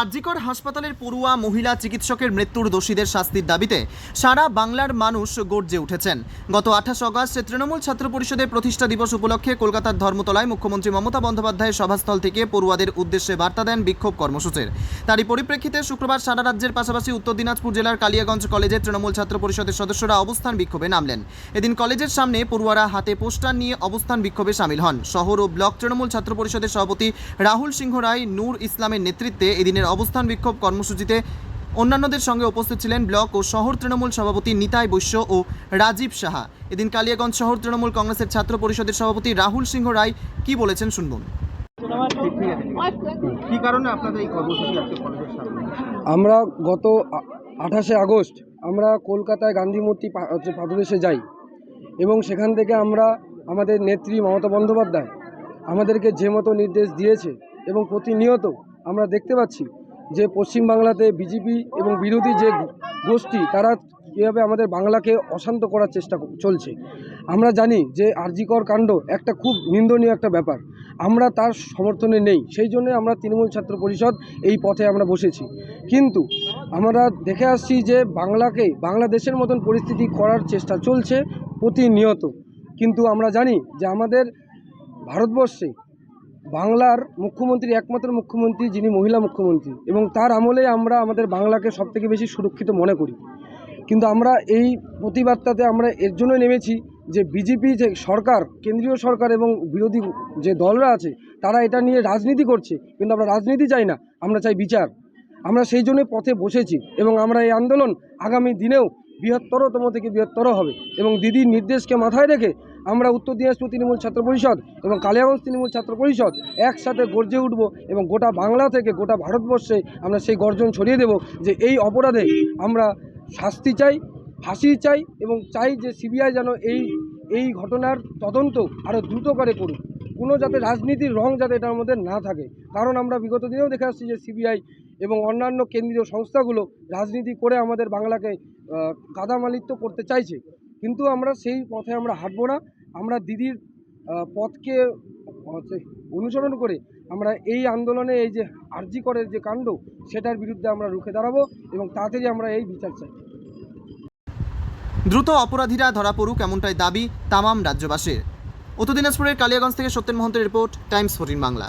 আরজিকর হাসপাতালের পড়ুয়া মহিলা চিকিৎসকের মৃত্যুর দোষীদের শাস্তির দাবিতে সারা বাংলার মানুষ গর্জে উঠেছেন। গত আঠাশ অগস্ট তৃণমূল ছাত্র পরিষদের প্রতিষ্ঠা দিবস উপলক্ষে কলকাতার ধর্মতলায় মুখ্যমন্ত্রী মমতা বন্দ্যোপাধ্যায়ের সভাস্থল থেকে পড়ুয়াদের উদ্দেশ্যে বার্তা দেন বিক্ষোভ কর্মসূচির। তারই পরিপ্রেক্ষিতে শুক্রবার সারা রাজ্যের পাশাপাশি উত্তর দিনাজপুর জেলার কালিয়াগঞ্জ কলেজের তৃণমূল ছাত্র পরিষদের সদস্যরা অবস্থান বিক্ষোভে নামলেন। এদিন কলেজের সামনে পড়ুয়ারা হাতে পোস্টার নিয়ে অবস্থান বিক্ষোভে সামিল হন। শহর ও ব্লক তৃণমূল ছাত্র পরিষদের সভাপতি রাহুল সিংহ রায়, নূর ইসলামের নেতৃত্বে এদিনের অবস্থান বিক্ষোভ কর্মসূচিতে অন্যান্যদের সঙ্গে উপস্থিত ছিলেন ব্লক ও শহর তৃণমূল সভাপতি নিতাই বৈশ্য ও রাজীব সাহা। এদিন কালিয়াগঞ্জ শহর তৃণমূল কংগ্রেসের ছাত্র পরিষদের সভাপতি রাহুল সিংহ রায় কি বলেছেন শুনবুন ঠিক ঠিক আছে কি কারণে আপনাদের এই কর্মসূচি আজকে কলেজের সামনে? আমরা গত আঠাশে আগস্ট আমরা কলকাতায় গান্ধী মূর্তি পাদদেশে যাই এবং সেখান থেকে আমরা আমাদের নেত্রী মমতা বন্দ্যোপাধ্যায় আমাদেরকে যে মতো নির্দেশ দিয়েছে এবং প্রতিনিয়ত আমরা দেখতে পাচ্ছি যে পশ্চিমবাংলাতে বিজেপি এবং বিরোধী যে গোষ্ঠী, তারা কীভাবে আমাদের বাংলাকে অশান্ত করার চেষ্টা চলছে। আমরা জানি যে আরজিকর কাণ্ড একটা খুব নিন্দনীয় একটা ব্যাপার। আমরা তার সমর্থনে নেই, সেই জন্য আমরা তৃণমূল ছাত্র পরিষদ এই পথে আমরা বসেছি। কিন্তু আমরা দেখে আসছি যে বাংলাকে, বাংলাদেশের মতন পরিস্থিতি করার চেষ্টা চলছে প্রতিনিয়ত। কিন্তু আমরা জানি যে আমাদের ভারতবর্ষে বাংলার মুখ্যমন্ত্রী, একমাত্র মুখ্যমন্ত্রী যিনি মহিলা মুখ্যমন্ত্রী এবং তার আমলে আমরা আমাদের বাংলাকে সবথেকে বেশি সুরক্ষিত মনে করি। কিন্তু আমরা এই প্রতিবাদটাতে আমরা এর জন্য নেমেছি যে বিজেপি যে সরকার, কেন্দ্রীয় সরকার এবং বিরোধী যে দলরা আছে, তারা এটা নিয়ে রাজনীতি করছে। কিন্তু আমরা রাজনীতি চাই না, আমরা চাই বিচার। আমরা সেই জন্য পথে বসেছি এবং আমরা এই আন্দোলন আগামী দিনেও বৃহত্তরতম থেকে বৃহত্তর হবে এবং দিদির নির্দেশকে মাথায় রেখে আমরা উত্তর দিনাজপুর তৃণমূল ছাত্র পরিষদ এবং কালিয়াগঞ্জ তৃণমূল ছাত্র পরিষদ একসাথে গর্জে উঠব এবং গোটা বাংলা থেকে গোটা ভারতবর্ষে আমরা সেই গর্জন ছড়িয়ে দেব যে এই অপরাধে আমরা শাস্তি চাই, ফাঁসি চাই এবং চাই যে সিবিআই যেন এই এই ঘটনার তদন্ত আরও দ্রুত করে করুক। কোনো যাতে রাজনীতির রং যাতে এটার মধ্যে না থাকে। কারণ আমরা বিগত দিনেও দেখে আসছি যে সিবিআই এবং অন্যান্য কেন্দ্রীয় সংস্থাগুলো রাজনীতি করে আমাদের বাংলাকে কাদামালিত্য করতে চাইছে। কিন্তু আমরা সেই পথে আমরা হাঁটবো না। আমরা দিদির পথকে অনুসরণ করে আমরা এই আন্দোলনে এই যে আর্জি করের যে কাণ্ড, সেটার বিরুদ্ধে আমরা রুখে দাঁড়াবো এবং তাড়াতাড়ি আমরা এই বিচার চাই। দ্রুত অপরাধীরা ধরা পড়ুক এমনটাই দাবি তামাম রাজ্যবাসীর। উত্তর দিনাজপুরের কালিয়াগঞ্জ থেকে সত্যেন মহন্তের রিপোর্ট, টাইমস ফোরটিন বাংলা।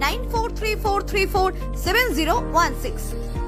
9434347016.